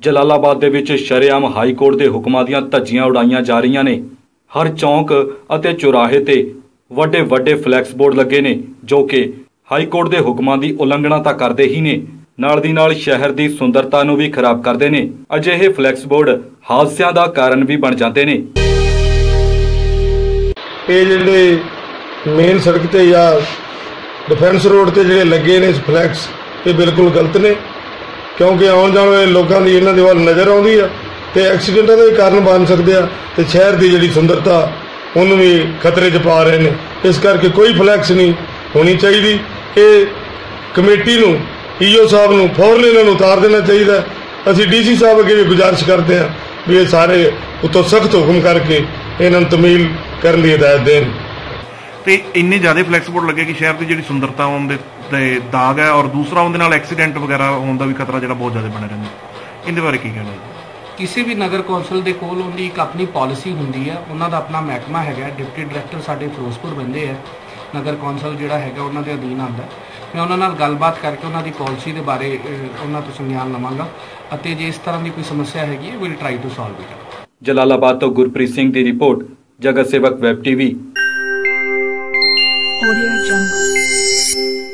ਜਲਾਲਾਬਾਦ ਦੇ ਵਿੱਚ ਸ਼ਰੇਆਮ ਹਾਈ ਕੋਰਟ ਦੇ ਹੁਕਮਾਂ ਦੀਆਂ ਧੱਜੀਆਂ ਉਡਾਈਆਂ ਜਾ ਰਹੀਆਂ ਨੇ। ਹਰ ਚੌਂਕ ਅਤੇ ਚੁਰਾਹੇ ਤੇ ਵੱਡੇ ਵੱਡੇ ਫਲੈਕਸ ਬੋਰਡ ਲੱਗੇ ਨੇ, ਜੋ ਕਿ ਹਾਈ ਕੋਰਟ ਦੇ ਹੁਕਮਾਂ ਦੀ ਉਲੰਘਣਾ ਤਾਂ ਕਰਦੇ ਹੀ ਨੇ। ਨਾਲ ਦੀ ਨਾਲ ਸ਼ਹਿਰ ਦੀ ਸੁੰਦਰਤਾ ਨੂੰ ਵੀ ਖਰਾਬ ਕਰਦੇ ਨੇ। ਅਜਿਹੇ ਫਲੈਕਸ ਬੋਰਡ ਹਾਦਸਿਆਂ ਦਾ ਕਾਰਨ ਵੀ ਬਣ ਜਾਂਦੇ ਨੇ। ਇਹ ਜਿਹੜੇ ਮੇਨ ਸੜਕ ਤੇ ਜਾਂ ਡਿਫੈਂਸ ਰੋਡ ਤੇ ਜਿਹੜੇ ਲੱਗੇ ਨੇ ਫਲੈਕਸ, ਇਹ ਬਿਲਕੁਲ ਗਲਤ ਨੇ। ਕਿਉਂਕਿ ਆਉਣ ਜਾਣ ਵਾਲੇ ਲੋਕਾਂ ਦੀ ਇਹਨਾਂ ਦੇ ਵੱਲ ਨਜ਼ਰ ਆਉਂਦੀ ਆ ਤੇ ਐਕਸੀਡੈਂਟਾਂ ਦਾ ਵੀ ਕਾਰਨ ਬਣ ਸਕਦੇ ਆ ਤੇ ਸ਼ਹਿਰ ਦੀ ਜਿਹੜੀ ਸੁੰਦਰਤਾ, ਉਹਨੂੰ ਵੀ ਖਤਰੇ 'ਚ ਪਾ ਰਹੇ ਨੇ। ਇਸ ਕਰਕੇ ਕੋਈ ਫਲੈਕਸ ਨਹੀਂ ਹੋਣੀ ਚਾਹੀਦੀ। ਇਹ ਕਮੇਟੀ ਨੂੰ, ਈਓ ਸਾਹਿਬ ਨੂੰ, ਫੌਰਨ ਇਹਨਾਂ ਨੂੰ ਉਤਾਰ ਦੇਣਾ ਚਾਹੀਦਾ। ਅਸੀਂ ਡੀਸੀ ਸਾਹਿਬ ਅੱਗੇ ਵੀ ਗੁਜ਼ਾਰਿਸ਼ ਕਰਦੇ ਹਾਂ ਵੀ ਇਹ ਸਾਰੇ ਉਤੋਂ ਸਖਤ ਹੁਕਮ ਕਰਕੇ ਇਹਨਾਂ ਨੂੰ ਤਮੀਲ ਕਰਨ ਦੀ ਹਦਾਇਤ ਦੇਣ। ਤੇ ਇੰਨੇ ਜ਼ਿਆਦਾ ਫਲੈਕਸ ਬੋਰਡ ਲੱਗੇ ਕਿ ਸ਼ਹਿਰ ਦੀ ਜਿਹੜੀ ਸੁੰਦਰਤਾ ਹੋਣ ਦੇ ਤੇ ਦਾਗ ਹੈ ਔਰ ਦੂਸਰਾ ਉਹਦੇ ਨਾਲ ਐਕਸੀਡੈਂਟ ਵਗੈਰਾ ਹੋਣ ਦਾ ਵੀ ਖਤਰਾ ਜਿਹੜਾ ਬਹੁਤ ਜ਼ਿਆਦਾ ਬਣਿਆ ਰਹਿੰਦਾ। ਇਹਦੇ ਬਾਰੇ ਕੀ ਕਹਿਣਾ ਕਿਸੇ ਵੀ ਨਗਰ ਕੌਂਸਲ ਦੇ ਕੋਲ ਉਹਦੀ ਇੱਕ ਆਪਣੀ ਪਾਲਿਸੀ ਹੁੰਦੀ ਹੈ। ਉਹਨਾਂ ਦਾ ਆਪਣਾ ਮਹਿਕਮਾ ਹੈਗਾ ਡਿਪਟੀ ਡਾਇਰੈਕਟਰ ਸਾਡੇ ਫਿਰੋਜ਼ਪੁਰ ਬੰਦੇ ਹੈ। ਨਗਰ ਕੌਂਸਲ ਜਿਹੜਾ ਹੈਗਾ ਉਹਨਾਂ ਦੇ ਅਧੀਨ ਆਉਂਦਾ। ਮੈਂ ਉਹਨਾਂ ਨਾਲ ਗੱਲਬਾਤ ਕਰਕੇ ਉਹਨਾਂ ਦੀ ਪਾਲਿਸੀ ਦੇ ਬਾਰੇ ਉਹਨਾਂ ਤੋਂ ਸੰਗਿਆਨ ਲਵਾਂਗਾ ਅਤੇ ਜੇ ਇਸ ਤਰ੍ਹਾਂ ਦੀ ਕੋਈ ਸਮੱਸਿਆ ਹੈਗੀ ਹੈ will try to solve it Jalalabad ਤੋਂ ਗੁਰਪ੍ਰੀਤ ਸਿੰਘ ਦੀ ਰਿਪੋਰਟ ਜਗਤ ਸੇਵਕ ਵੈਬ ਟੀਵੀ। Audio Jungle.